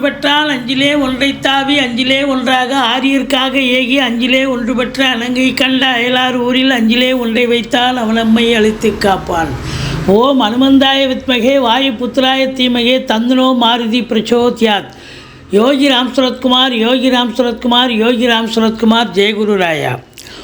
பெற்றால் அஞ்சிலே ஒன்றை தாவி அஞ்சிலே ஒன்றாக ஆரியர்க்காக ஏகி அஞ்சிலே ஒன்று பெற்ற அணங்கை கண்ட அயலார் ஊரில் அஞ்சிலே ஒன்றை வைத்தால் அவன் நம்மை அழித்து காப்பான். ஓம் அனுமந்தாய வித்மகே வாயு புத்திராய தீமகே தந்தனோ மாருதி பிரச்சோத்யாத். யோகி ராம் சுரத்குமார் யோகி ராம் சுரத்குமார் யோகி ராம் சுரத்குமார் ஜெயகுரு ராயா.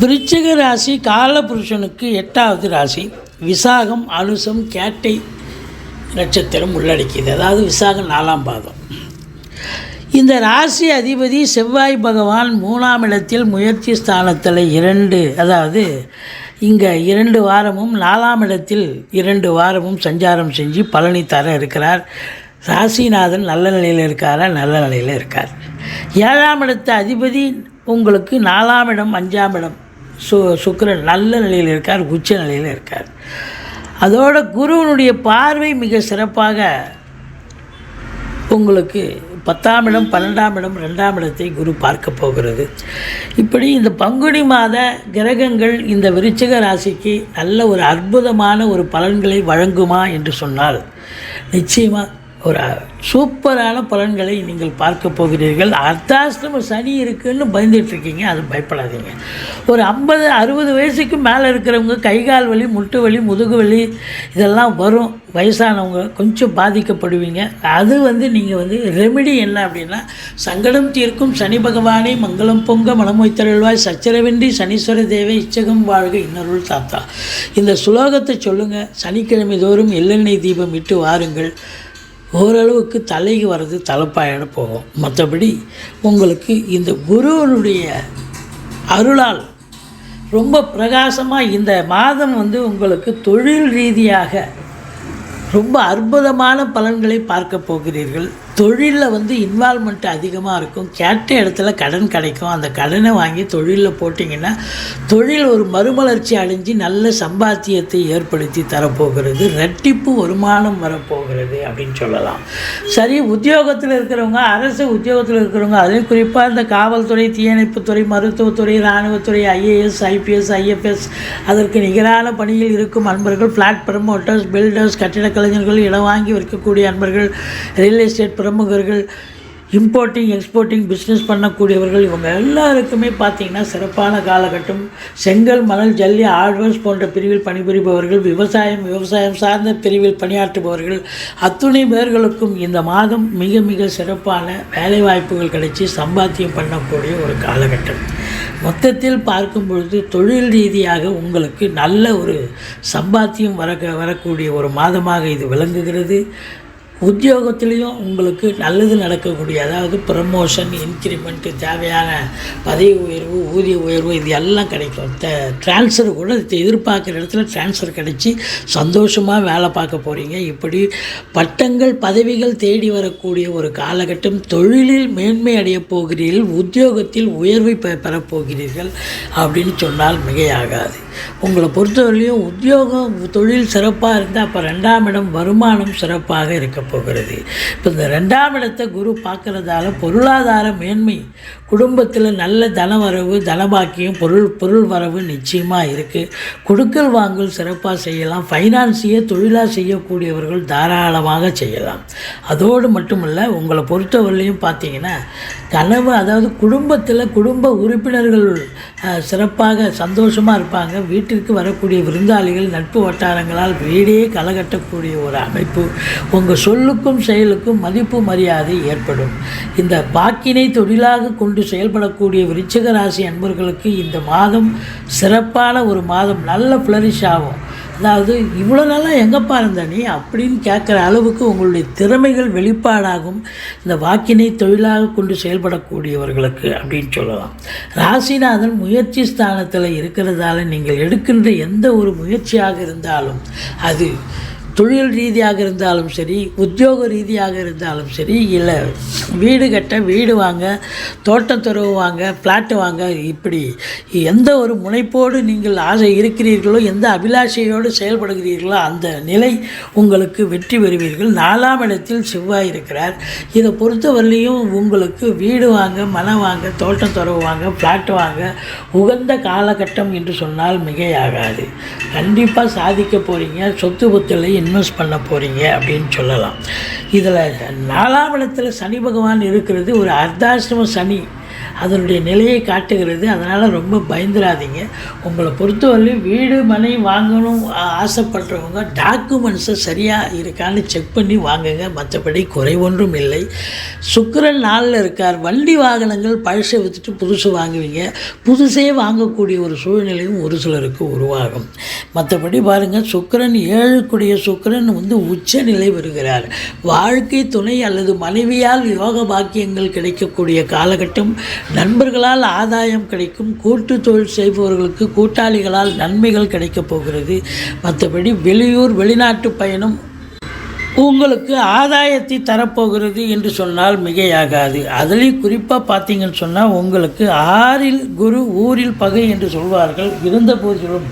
விருச்சிக ராசி காலபுருஷனுக்கு எட்டாவது ராசி. விசாகம் அனுசம் கேட்டை நட்சத்திரம் உள்ளடக்கியது. அதாவது விசாகம் நாலாம் பாதம். இந்த ராசி அதிபதி செவ்வாய் பகவான் மூணாம் இடத்தில் முயற்சி ஸ்தானத்தில் இரண்டு அதாவது இங்கே இரண்டு வாரமும் நாலாம் இடத்தில் இரண்டு வாரமும் சஞ்சாரம் செஞ்சு பழனி தர இருக்கிறார். ராசிநாதன் நல்ல நிலையில் இருக்காரா? நல்ல நிலையில் இருக்கார். ஏழாம் இடத்து அதிபதி உங்களுக்கு நாலாம் இடம் அஞ்சாம் இடம். சு சுக்கரன் நல்ல நிலையில் இருக்கார் உச்ச நிலையில் இருக்கார். அதோட குருவனுடைய பார்வை மிக சிறப்பாக உங்களுக்கு பத்தாம் இடம் பன்னெண்டாம் இடம் ரெண்டாம் இடத்தை குரு பார்க்க போகிறது. இப்படி இந்த பங்குனி மாத கிரகங்கள் இந்த விருச்சிக ராசிக்கு நல்ல ஒரு அற்புதமான ஒரு பலன்களை வழங்குமா என்று சொன்னால் நிச்சயமாக ஒரு சூப்பரான பலன்களை நீங்கள் பார்க்க போகிறீர்கள். அர்த்தாசிரம சனி இருக்குன்னு பயந்துட்டுருக்கீங்க அது பயப்படாதீங்க. ஒரு ஐம்பது அறுபது வயசுக்கு மேலே இருக்கிறவங்க கை கால் வலி முட்டு வலி முதுகு வலி இதெல்லாம் வரும். வயசானவங்க கொஞ்சம் பாதிக்கப்படுவீங்க. அது வந்து நீங்கள் வந்து ரெமிடி என்ன அப்படின்னா சங்கடம் தீர்க்கும் சனி பகவானை மங்களம் பொங்க மனம் சச்சரவின்றி சனீஸ்வர தேவை இச்சகம் வாழ்க இன்னொருள் தாத்தா. இந்த சுலோகத்தை சொல்லுங்கள் சனிக்கிழமை தோறும் எள்ளெண்ணெய் தீபம் இட்டு வாருங்கள். ஓரளவுக்கு தலைக்கு வர்றது தலைப்பாயிட போகும். மற்றபடி உங்களுக்கு இந்த குருவனுடைய அருளால் ரொம்ப பிரகாசமாக இந்த மாதம் வந்து உங்களுக்கு தொழில் ரீதியாக ரொம்ப அற்புதமான பலன்களை பார்க்க போகிறீர்கள். தொழிலில் வந்து இன்வால்மெண்ட் அதிகமாக இருக்கும். கேட்ட இடத்துல கடன் கிடைக்கும். அந்த கடனை வாங்கி தொழிலில் போட்டிங்கன்னா தொழில் ஒரு மறுமலர்ச்சி அடைஞ்சு நல்ல சம்பாத்தியத்தை ஏற்படுத்தி தரப்போகிறது. ரெட்டிப்பு வருமானம் வரப்போகிறது அப்படின்னு சொல்லலாம். சரி உத்தியோகத்தில் இருக்கிறவங்க அரசு உத்தியோகத்தில் இருக்கிறவங்க அதையும் குறிப்பாக இந்த காவல்துறை தீயணைப்புத்துறை மருத்துவத்துறை இராணுவத்துறை ஐஏஎஸ் ஐபிஎஸ் ஐஎஃப்எஸ் அதற்கு நிகரான பணியில் இருக்கும் அன்பர்கள் ஃப்ளாட் ப்ரமோட்டர்ஸ் பில்டர்ஸ் கட்டிடக் கலைஞர்கள் இடம் வாங்கி விற்கக்கூடிய அன்பர்கள் ரியல் எஸ்டேட் பிரமுகர்கள் இம்போர்ட்டிங் எக்ஸ்போர்ட்டிங் பிஸ்னஸ் பண்ணக்கூடியவர்கள் இவங்க எல்லாருக்குமே பார்த்திங்கன்னா சிறப்பான காலகட்டம். செங்கல் மணல் ஜல்லி ஆழ்வர்ஸ் போன்ற பிரிவில் பணிபுரிபவர்கள் விவசாயம் விவசாயம் சார்ந்த பிரிவில் பணியாற்றுபவர்கள் அத்துணை பேர்களுக்கும் இந்த மாதம் மிக மிக சிறப்பான வேலைவாய்ப்புகள் கிடைச்சி சம்பாத்தியம் பண்ணக்கூடிய ஒரு காலகட்டம். மொத்தத்தில் பார்க்கும் பொழுது தொழில் ரீதியாக உங்களுக்கு நல்ல ஒரு சம்பாத்தியம் வர வரக்கூடிய ஒரு மாதமாக இது விளங்குகிறது. உத்தியோகத்திலையும் உங்களுக்கு நல்லது நடக்கக்கூடிய அதாவது ப்ரமோஷன் இன்க்ரிமெண்ட்டு தேவையான பதவி உயர்வு ஊதிய உயர்வு இது எல்லாம் கிடைக்கும். த ட்ரான்ஸ்ஃபர் கூட எதிர்பார்க்குற இடத்துல ட்ரான்ஸ்ஃபர் கிடைச்சி சந்தோஷமாக வேலை பார்க்க போகிறீங்க இப்படி பட்டங்கள் பதவிகள் தேடி வரக்கூடிய ஒரு காலகட்டம் தொழிலில் மேன்மை அடையப் போகிறீர்கள் உத்தியோகத்தில் உயர்வை பெ பெறப்போகிறீர்கள் அப்படின்னு சொன்னால் மிகையாகாது. உங்களை பொறுத்தவரையிலையும் உத்தியோகம் தொழில் சிறப்பாக இருந்தால் அப்போ ரெண்டாம் இடம் வருமானம் சிறப்பாக இருக்க போகிறது. இப்போ இந்த ரெண்டாம் இடத்தை குரு பார்க்குறதால பொருளாதார மேன்மை குடும்பத்தில் நல்ல தன வரவு தனபாக்கியம் பொருள் பொருள் வரவு நிச்சயமாக இருக்குது கொடுக்கல் வாங்கல் சிறப்பாக செய்யலாம். ஃபைனான்ஸையே தொழிலாக செய்யக்கூடியவர்கள் தாராளமாக செய்யலாம். அதோடு மட்டுமல்ல உங்களை பொறுத்தவரையிலையும் பார்த்தீங்கன்னா கனவு அதாவது குடும்பத்தில் குடும்ப உறுப்பினர்கள் சிறப்பாக சந்தோஷமாக இருப்பாங்க. வீட்டிற்கு வரக்கூடிய விருந்தாளிகள் நட்பு வட்டாரங்களால் வீடே கலகட்டக்கூடிய ஒரு அமைப்பு. உங்கள் சொல்லுக்கும் செயலுக்கும் மதிப்பு மரியாதை ஏற்படும். இந்த பாக்கினை தொழிலாக கொண்டு செயல்படக்கூடிய விருச்சிக ராசி அன்பர்களுக்கு இந்த மாதம் சிறப்பான ஒரு மாதம் நல்ல ஃப்ளரிஷ் ஆகும். அதாவது இவ்வளோ நாளாக எங்கப்பா இருந்த நீ? அப்படின்னு கேட்குற அளவுக்கு உங்களுடைய திறமைகள் வெளிப்பாடாகும். இந்த வாக்கினை தொழிலாக கொண்டு செயல்படக்கூடியவர்களுக்கு அப்படின்னு சொல்லலாம். ராசிநாதன் முயற்சி ஸ்தானத்தில் இருக்கிறதால நீங்கள் எடுக்கின்ற எந்த ஒரு முயற்சியாக இருந்தாலும் அது தொழில் ரீதியாக இருந்தாலும் சரி உத்தியோக ரீதியாக இருந்தாலும் சரி இல்லை வீடு கட்ட வீடு வாங்க தோட்டம் துறவு வாங்க ஃப்ளாட்டு வாங்க இப்படி எந்த ஒரு முனைப்போடு நீங்கள் ஆசை இருக்கிறீர்களோ எந்த அபிலாஷையோடு செயல்படுகிறீர்களோ அந்த நிலை உங்களுக்கு வெற்றி பெறுவீர்கள். நாலாம் இடத்தில் செவ்வாய் இருக்கிறார். இதை பொறுத்தவரையிலையும் உங்களுக்கு வீடு வாங்க மனம் வாங்க தோட்டம் துறவு வாங்க ஃப்ளாட் வாங்க உகந்த காலகட்டம் என்று சொன்னால் மிகையாகாது. கண்டிப்பாக சாதிக்க போகிறீங்க சொத்து புத்தலை இன்வெஸ்ட் பண்ண போகிறீங்க அப்படின்னு சொல்லலாம். இதில் நாலாம் இடத்துல சனி பகவான் இருக்கிறது ஒரு அர்த்தாசிரம சனி. அதனுடைய நிலையை காட்டுகிறது. அதனால் ரொம்ப பயந்துடாதீங்க உங்களை பொறுத்தவரையிலும் வீடு மனை வாங்கணும் ஆசைப்படுறவங்க டாக்குமெண்ட்ஸை சரியாக இருக்கான்னு செக் பண்ணி வாங்குங்க. மற்றபடி குறை ஒன்றும் இல்லை. சுக்கரன் நாளில் இருக்கார். வண்டி வாகனங்கள் பழசை விற்றுட்டு புதுசு வாங்குவீங்க. புதுசே வாங்கக்கூடிய ஒரு சூழ்நிலையும் ஒரு சிலருக்கு உருவாகும். மற்றபடி பாருங்கள் சுக்கரன் ஏழுக்குடைய சுக்கரன் வந்து உச்ச நிலை வருகிறார் வாழ்க்கை துணை அல்லது மனைவியால் யோக பாக்கியங்கள் கிடைக்கக்கூடிய காலகட்டம் நண்பர்களால் ஆதாயம் கிடைக்கும் கூட்டு தொழில் செய்பவர்களுக்கு கூட்டாளிகளால் நன்மைகள் கிடைக்கப் போகிறது. மற்றபடி வெளியூர் வெளிநாட்டு பயணம் உங்களுக்கு ஆதாயத்தை தரப்போகிறது என்று சொன்னால் மிகையாகாது. அதுலேயும் குறிப்பாக பார்த்தீங்கன்னு சொன்னால் உங்களுக்கு ஆறில் குரு ஊரில் பகை என்று சொல்வார்கள். இருந்த போதிலும்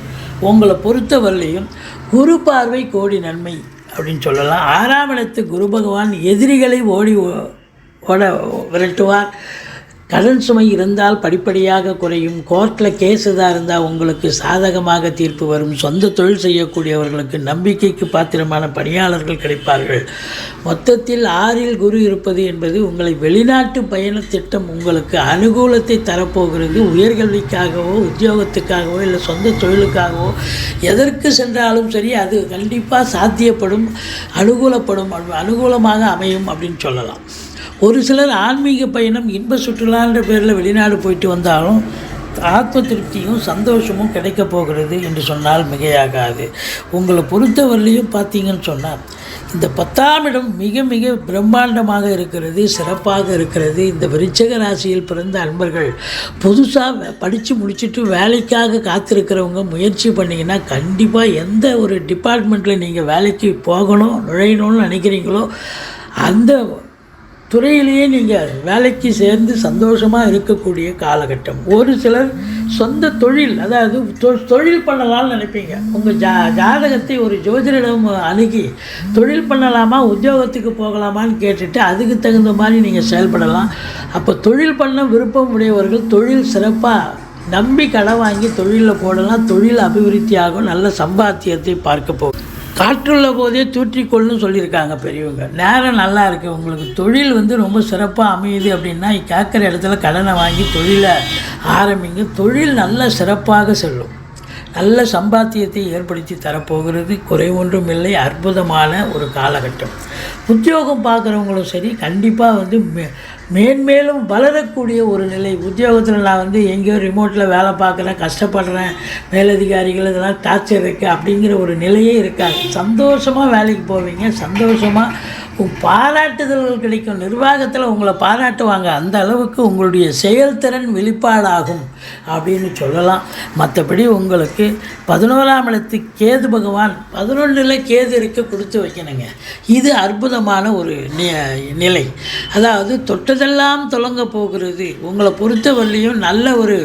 உங்களை பொறுத்தவரையிலையும் குரு பார்வை கோடி நன்மை அப்படின்னு சொல்லலாம். ஆறாம் இடத்து குரு பகவான் எதிரிகளை ஓடி ஓ- ஓட விரட்டுவார். கடன் சுமை இருந்தால் படிப்படியாக குறையும். கோர்ட்டில் கேஸ் இதாக இருந்தால் உங்களுக்கு சாதகமாக தீர்ப்பு வரும். சொந்த தொழில் செய்யக்கூடியவர்களுக்கு நம்பிக்கைக்கு பாத்திரமான பணியாளர்கள் கிடைப்பார்கள். மொத்தத்தில் ஆறில் குரு இருப்பது என்பது உங்களை வெளிநாட்டு பயண திட்டம் உங்களுக்கு அனுகூலத்தை தரப்போகிறது. உயர்கல்விக்காகவோ உத்தியோகத்துக்காகவோ இல்லை சொந்த தொழிலுக்காகவோ எதற்கு சென்றாலும் சரி அது கண்டிப்பாக சாத்தியப்படும் அனுகூலப்படும் அனுகூலமாக அமையும் அப்படின்னு சொல்லலாம். ஒரு சிலர் ஆன்மீக பயணம் இன்ப சுற்றுலான்ற பேரில் வெளிநாடு போயிட்டு வந்தாலும் ஆத்ம திருப்தியும் சந்தோஷமும் கிடைக்க போகிறது என்று சொன்னால் மிகையாகாது. உங்களை பொறுத்தவரையிலையும் பார்த்தீங்கன்னு சொன்னால் இந்த பத்தாம் இடம் மிக மிக பிரம்மாண்டமாக இருக்கிறது சிறப்பாக இருக்கிறது. இந்த விருச்சக ராசியில் பிறந்த அன்பர்கள் புதுசாக படித்து முடிச்சுட்டு வேலைக்காக காத்திருக்கிறவங்க முயற்சி பண்ணிங்கன்னா கண்டிப்பாக எந்த ஒரு டிபார்ட்மெண்ட்டில் நீங்கள் வேலைக்கு போகணும் நுழையணும்னு நினைக்கிறீங்களோ அந்த துறையிலேயே நீங்கள் வேலைக்கு சேர்ந்து சந்தோஷமாக இருக்கக்கூடிய காலகட்டம். ஒரு சிலர் சொந்த தொழில் அதாவது தொ- தொழில் பண்ணலாம்னு நினைப்பீங்க. உங்கள் ஜா ஜாதகத்தை ஒரு ஜோதிடம் அணுகி தொழில் பண்ணலாமா உத்தியோகத்துக்கு போகலாமான்னு கேட்டுட்டு அதுக்கு தகுந்த மாதிரி நீங்கள் செயல்படலாம். அப்போ தொழில் பண்ண விருப்பம் உடையவர்கள் தொழில் சிறப்பாக நம்பி கடன் வாங்கி தொழிலில் போடலாம். தொழில் அபிவிருத்தியாகும் நல்ல சம்பாத்தியத்தை பார்க்க போகும். காற்றுள்ள போதே தூற்றிக்கொள்ளுன்னு சொல்லியிருக்காங்க பெரியவங்க. நேரம் நல்லா இருக்குது உங்களுக்கு தொழில் வந்து ரொம்ப சிறப்பாக அமையுது அப்படின்னா கேட்குற இடத்துல கடனை வாங்கி தொழிலை ஆரம்பிங்க. தொழில் நல்ல சிறப்பாக செல்லும். நல்ல சம்பாத்தியத்தை ஏற்படுத்தி தரப்போகிறது. குறை ஒன்றும் இல்லை. அற்புதமான ஒரு காலகட்டம். உத்தியோகம் பார்க்குறவங்களும் சரி கண்டிப்பாக வந்து மே மேன்மேலும் வளரக்கூடிய ஒரு நிலை. உத்தியோகத்தில் நான் வந்து எங்கேயோ ரிமோட்டில் வேலை பார்க்குறேன் கஷ்டப்படுறேன் மேலதிகாரிகள் இதெல்லாம் டார்ச்சர் இருக்குது அப்படிங்கிற ஒரு நிலையே இருக்காது. சந்தோஷமாக வேலைக்கு போவீங்க. சந்தோஷமாக பாராட்டுதல்கள் கிடைக்கும். நிர்வாகத்தில் உங்களை பாராட்டுவாங்க. அந்த அளவுக்கு உங்களுடைய செயல்திறன் வெளிப்பாடாகும் அப்படின்னு சொல்லலாம். மற்றபடி உங்களுக்கு பதினோராம் இடத்து கேது பகவான் பதினொன்றில் கேது இருக்க கொடுத்து வைக்கணுங்க. இது அற்புதமான ஒரு நிலை. அதாவது தொட்டதெல்லாம் தொடங்க போகிறது. உங்களை பொறுத்தவரையிலையும் நல்ல ஒரு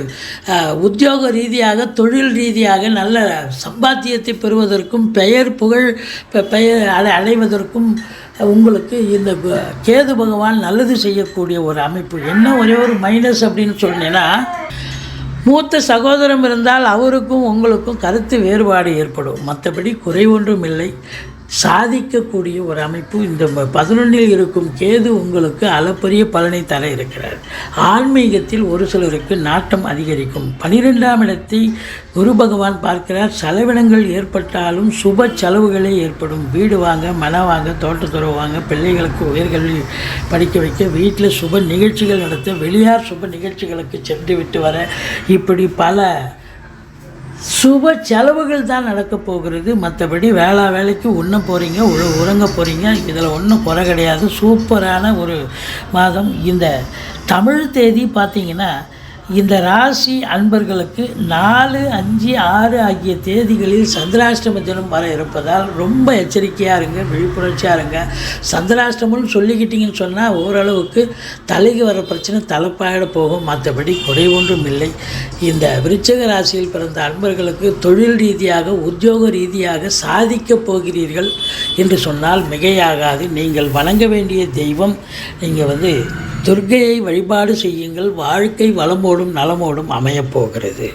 உத்தியோக ரீதியாக தொழில் ரீதியாக நல்ல சம்பாத்தியத்தை பெறுவதற்கும் பெயர் புகழ் பெயர் அடைவதற்கும் உங்களுக்கு இந்த கேது பகவான் நல்லது செய்யக்கூடிய ஒரு அமைப்பு. என்ன ஒரே ஒரு மைனஸ் அப்படின்னு சொன்னீங்கன்னா மூத்த சகோதரம் இருந்தால் அவருக்கும் உங்களுக்கும் கருத்து வேறுபாடு ஏற்படும். மற்றபடி குறை ஒன்றும் இல்லை. சாதிக்கக்கூடிய ஒரு அமைப்பு இந்த பதினொன்றில் இருக்கும் கேது உங்களுக்கு அளப்பரிய பலனை தர இருக்கிறார். ஆன்மீகத்தில் ஒரு சிலருக்கு நாட்டம் அதிகரிக்கும். பனிரெண்டாம் இடத்தை குரு பகவான் பார்க்கிறார். செலவினங்கள் ஏற்பட்டாலும் சுப செலவுகளே ஏற்படும். வீடு வாங்க மன வாங்க தோட்டத்துறவு வாங்க பிள்ளைகளுக்கு உயர்கல்வி படிக்க வைக்க வீட்டில் சுப நிகழ்ச்சிகள் நடத்த வெளியார் சுப நிகழ்ச்சிகளுக்கு சென்று விட்டு வர இப்படி பல சுப செலவுகள் தான் நடக்க போகிறது. மற்றபடி வேளா வேலைக்கு உண்ண போகிறீங்க உ உறங்க போகிறீங்க இதில் ஒன்றும் குறை கிடையாது. சூப்பரான ஒரு மாதம். இந்த தமிழ் தேதி பார்த்தீங்கன்னா இந்த ராசி அன்பர்களுக்கு நாலு அஞ்சு ஆறு ஆகிய தேதிகளில் சந்திராஷ்டம தினம் வர இருப்பதால் ரொம்ப எச்சரிக்கையாக இருங்க விழிப்புணர்ச்சியாக இருங்க. சந்திராஷ்டமம்னு சொல்லிக்கிட்டீங்கன்னு சொன்னால் ஓரளவுக்கு தலைக்கு வர பிரச்சனை தலைப்பாயிட போகும். மற்றபடி குறை ஒன்றும் இல்லை. இந்த விருச்சக ராசியில் பிறந்த அன்பர்களுக்கு தொழில் ரீதியாக உத்தியோக ரீதியாக சாதிக்கப் போகிறீர்கள் என்று சொன்னால் மிகையாகாது. நீங்கள் வணங்க வேண்டிய தெய்வம் நீங்கள் வந்து துர்க்கையை வழிபாடு செய்யுங்கள் வாழ்க்கை வளமோடும் நலமோடும் அமையப் போகிறது.